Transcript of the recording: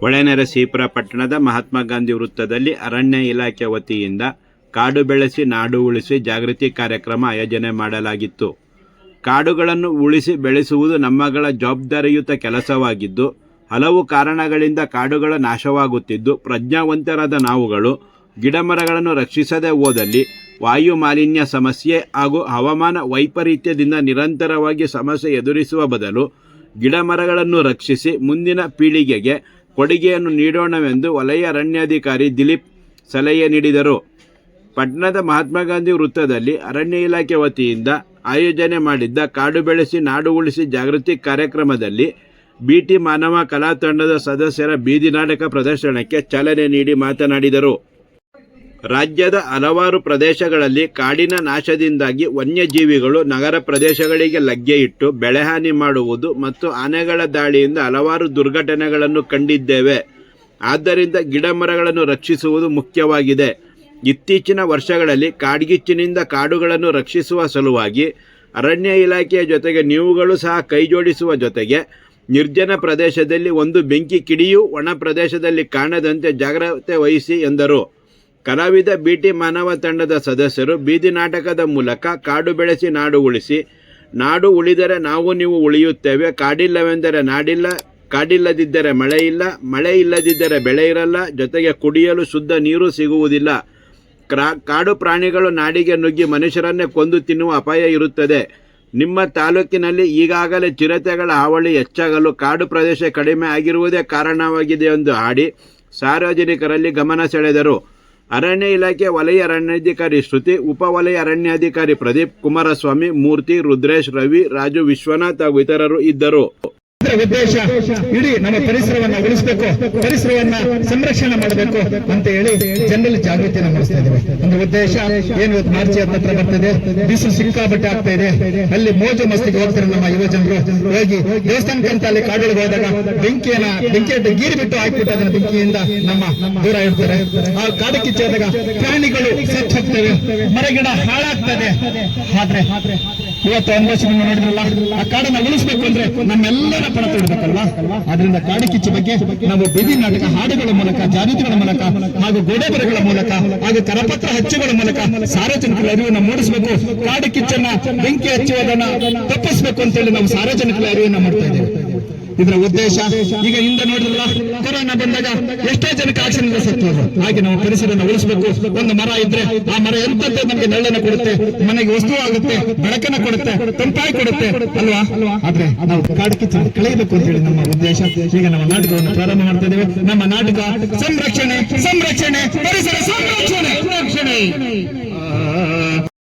ಹೊಳೆನರಸೀಪುರ ಪಟ್ಟಣದ ಮಹಾತ್ಮ ಗಾಂಧಿ ವೃತ್ತದಲ್ಲಿ ಅರಣ್ಯ ಇಲಾಖೆ ವತಿಯಿಂದ ಕಾಡು ಬೆಳೆಸಿ, ನಾಡು ಉಳಿಸಿ ಜಾಗೃತಿ ಕಾರ್ಯಕ್ರಮ ಆಯೋಜನೆ ಮಾಡಲಾಗಿತ್ತು. ಕಾಡುಗಳನ್ನು ಉಳಿಸಿ ಬೆಳೆಸುವುದು ನಮ್ಮಗಳ ಜವಾಬ್ದಾರಿಯುತ ಕೆಲಸವಾಗಿದ್ದು, ಹಲವು ಕಾರಣಗಳಿಂದ ಕಾಡುಗಳ ನಾಶವಾಗುತ್ತಿದ್ದು, ಪ್ರಜ್ಞಾವಂತರಾದ ನಾವುಗಳು ಗಿಡಮರಗಳನ್ನು ರಕ್ಷಿಸದೆ ಹೋದಲ್ಲಿ ವಾಯು ಮಾಲಿನ್ಯ ಸಮಸ್ಯೆ ಹಾಗೂ ಹವಾಮಾನ ವೈಪರೀತ್ಯದಿಂದ ನಿರಂತರವಾಗಿ ಸಮಸ್ಯೆ ಎದುರಿಸುವ ಬದಲು ಗಿಡಮರಗಳನ್ನು ರಕ್ಷಿಸಿ ಮುಂದಿನ ಪೀಳಿಗೆಗೆ ಕೊಡುಗೆಯನ್ನು ನೀಡೋಣವೆಂದು ವಲಯ ಅರಣ್ಯಾಧಿಕಾರಿ ದಿಲೀಪ್ ಸಲಹೆ ನೀಡಿದರು. ಪಟ್ಟಣದ ಮಹಾತ್ಮ ಗಾಂಧಿ ವೃತ್ತದಲ್ಲಿ ಅರಣ್ಯ ಇಲಾಖೆ ವತಿಯಿಂದ ಆಯೋಜನೆ ಮಾಡಿದ್ದ ಕಾಡು ಬೆಳೆಸಿ ನಾಡು ಉಳಿಸಿ ಜಾಗೃತಿ ಕಾರ್ಯಕ್ರಮದಲ್ಲಿ ಬಿಟಿ ಮಾನವ ಕಲಾ ತಂಡದ ಸದಸ್ಯರ ಬೀದಿ ನಾಟಕ ಪ್ರದರ್ಶನಕ್ಕೆ ಚಾಲನೆ ನೀಡಿ ಮಾತನಾಡಿದರು. ರಾಜ್ಯದ ಹಲವಾರು ಪ್ರದೇಶಗಳಲ್ಲಿ ಕಾಡಿನ ನಾಶದಿಂದಾಗಿ ವನ್ಯಜೀವಿಗಳು ನಗರ ಪ್ರದೇಶಗಳಿಗೆ ಲಗ್ಗೆ ಇಟ್ಟು ಬೆಳೆಹಾನಿ ಮಾಡುವುದು ಮತ್ತು ಆನೆಗಳ ದಾಳಿಯಿಂದ ಹಲವಾರು ದುರ್ಘಟನೆಗಳನ್ನು ಕಂಡಿದ್ದೇವೆ. ಆದ್ದರಿಂದ ಗಿಡಮರಗಳನ್ನು ರಕ್ಷಿಸುವುದು ಮುಖ್ಯವಾಗಿದೆ. ಇತ್ತೀಚಿನ ವರ್ಷಗಳಲ್ಲಿ ಕಾಡ್ಗಿಚ್ಚಿನಿಂದ ಕಾಡುಗಳನ್ನು ರಕ್ಷಿಸುವ ಸಲುವಾಗಿ ಅರಣ್ಯ ಇಲಾಖೆಯ ಜೊತೆಗೆ ನೀವುಗಳು ಸಹ ಕೈಜೋಡಿಸುವ ಜೊತೆಗೆ ನಿರ್ಜನ ಪ್ರದೇಶದಲ್ಲಿ ಒಂದು ಬೆಂಕಿ ಕಿಡಿಯೂ ಒಣ ಪ್ರದೇಶದಲ್ಲಿ ಕಾಣದಂತೆ ಜಾಗ್ರತೆ ವಹಿಸಿ ಎಂದರು. ಕಲಾವಿದ ಬಿಟಿ ಮಾನವ ತಂಡದ ಸದಸ್ಯರು ಬೀದಿ ನಾಟಕದ ಮೂಲಕ ಕಾಡು ಬೆಳೆಸಿ ನಾಡು ಉಳಿಸಿ, ನಾಡು ಉಳಿದರೆ ನಾವು ನೀವು ಉಳಿಯುತ್ತೇವೆ. ಕಾಡಿಲ್ಲವೆಂದರೆ ನಾಡಿಲ್ಲ, ಕಾಡಿಲ್ಲದಿದ್ದರೆ ಮಳೆ ಇಲ್ಲ ಮಳೆ ಇಲ್ಲದಿದ್ದರೆ ಬೆಳೆ ಇರಲ್ಲ, ಜೊತೆಗೆ ಕುಡಿಯಲು ಶುದ್ಧ ನೀರು ಸಿಗುವುದಿಲ್ಲ. ಕ್ರಾ, ಕಾಡು ಪ್ರಾಣಿಗಳು ನಾಡಿಗೆ ನುಗ್ಗಿ ಮನುಷ್ಯರನ್ನೇ ಕೊಂದು ತಿನ್ನುವ ಅಪಾಯ ಇರುತ್ತದೆ. ನಿಮ್ಮ ತಾಲೂಕಿನಲ್ಲಿ ಈಗಾಗಲೇ ಚಿರತೆಗಳ ಹಾವಳಿ ಹೆಚ್ಚಾಗಲು ಕಾಡು ಪ್ರದೇಶ ಕಡಿಮೆ ಆಗಿರುವುದೇ ಕಾರಣವಾಗಿದೆ ಎಂದು ಹಾಡಿ ಸಾರ್ವಜನಿಕರಲ್ಲಿ ಗಮನ ಸೆಳೆದರು. ಅರಣ್ಯ ಇಲಾಖೆ ವಲಯ ಅರಣ್ಯಾಧಿಕಾರಿ ಶ್ರುತಿ ಉಪವಲಯ ಅರಣ್ಯಾಧಿಕಾರಿ ಪ್ರದೀಪ್ ಕುಮಾರಸ್ವಾಮಿ, ಮೂರ್ತಿ ರುದ್ರೇಶ್ ರವಿ, ರಾಜು ವಿಶ್ವನಾಥ್ ಹಾಗೂ ಇತರರು ಇದ್ದರು. ಉದ್ದೇಶ ಇಡೀ ನಮ್ಮ ಪರಿಸರವನ್ನ ಉಳಿಸಬೇಕು, ಪರಿಸರವನ್ನ ಸಂರಕ್ಷಣೆ ಮಾಡಬೇಕು ಅಂತ ಹೇಳಿ ಜನರಲ್ಲಿ ಜಾಗೃತಿಯನ್ನು ಮಾಡಿಸ್ತಾ ಇದ್ದೇವೆ. ಒಂದು ಉದ್ದೇಶ, ಏನು ಇವತ್ತು ಮಾರ್ಚ್ ಹತ್ರ ಬರ್ತದೆ ಬಿಸಿಲು ಸಿಕ್ಕಾಬಟ್ಟೆ ಆಗ್ತಾ ಇದೆ. ಅಲ್ಲಿ ಮೋಜು ಮಸ್ತಿಗೆ ಹೋಗ್ತಾರೆ ನಮ್ಮ ಯುವ ಜನರು. ಹೋಗಿ ದೇವಸ್ಥಾನಕ್ಕಂತ ಅಲ್ಲಿ ಕಾಡುಗಳಿಗೆ ಹೋದಾಗ ಬೆಂಕಿಯನ್ನ, ಬೆಂಕಿ ಗೀರಿ ಬಿಟ್ಟು ಹಾಕಿಬಿಟ್ಟು ಅದನ್ನ ಬೆಂಕಿಯಿಂದ ನಮ್ಮ ದೂರ ಇಡ್ತಾರೆ. ಆ ಕಾಡಕ್ಕೆ ಕಿಚ್ಚಾದಾಗ ಪ್ರಾಣಿಗಳು ಸತ್ತು ಹೋಗ್ತವೆ. ಮರಗಿಡ ಹಾಳಾಗ್ತದೆ. ಆದ್ರೆ ಇವತ್ತು ನೀವು ನೋಡಿದ್ರಲ್ಲ, ಆ ಕಾಡನ್ನ ಉಳಿಸ್ಬೇಕು ಅಂದ್ರೆ ನಮ್ಮೆಲ್ಲರ ಪಣ ತೊಡಬೇಕಲ್ವಾ? ಅದರಿಂದ ಕಾಡು ಕಿಚ್ಚು ಬಗ್ಗೆ ನಾವು ಬೀದಿ ನಾಟಕ ಹಾಡುಗಳ ಮೂಲಕ, ಜಾಗೃತಿಗಳ ಮೂಲಕ ಹಾಗೂ ಗೋಡೆಬರಗಳ ಮೂಲಕ ಹಾಗೂ ಕರಪತ್ರ ಹಚ್ಚುಗಳ ಮೂಲಕ ಸಾರ್ವಜನಿಕರ ಅರಿವನ್ನು ಮೂಡಿಸಬೇಕು. ಕಾಡು ಕಿಚ್ಚನ್ನ ಬೆಂಕಿ ಹಚ್ಚುವುದನ್ನ ತಪ್ಪಿಸಬೇಕು ಅಂತೇಳಿ ನಾವು ಸಾರ್ವಜನಿಕರ ಅರಿವನ್ನ ಮಾಡ್ತಾ ಇದ್ದೇವೆ. ಇದರ ಉದ್ದೇಶ, ಈಗ ಹಿಂದೆ ನೋಡಿದ್ರಲ್ಲ, ಕೊರೋನಾ ಬಂದಾಗ ಎಷ್ಟೋ ಜನಕ್ಕೆ ಆಕ್ಸಿಡೆಂಟ್ ಸತ್ತು ಹಾಗೆ ನಾವು ಪರಿಸರವನ್ನು ಉಳಿಸಬೇಕು. ಒಂದು ಮರ ಇದ್ರೆ ಆ ಮರ ಎಂತದ್ದು ನಮಗೆ ನೆಳ್ಳನ್ನು ಕೊಡುತ್ತೆ, ಮನೆಗೆ ವಸ್ತು ಆಗುತ್ತೆ, ಬೆಳಕನ್ನು ಕೊಡುತ್ತೆ ತಂಪಾಗಿ ಕೊಡುತ್ತೆ, ಅಲ್ವಾ? ಆದ್ರೆ ನಾವು ಕಾಡಕ್ಕೆ ಕಳೆಯಬೇಕು ಅಂತ ಹೇಳಿ ನಮ್ಮ ಉದ್ದೇಶ. ಈಗ ನಮ್ಮ ನಾಟಕವನ್ನು ಪ್ರಾರಂಭ ಮಾಡ್ತಾ ಇದ್ದೇವೆ. ನಮ್ಮ ನಾಟಕ ಸಂರಕ್ಷಣೆ ಸಂರಕ್ಷಣೆ, ಪರಿಸರ ಸಂರಕ್ಷಣೆ ಸಂರಕ್ಷಣೆ.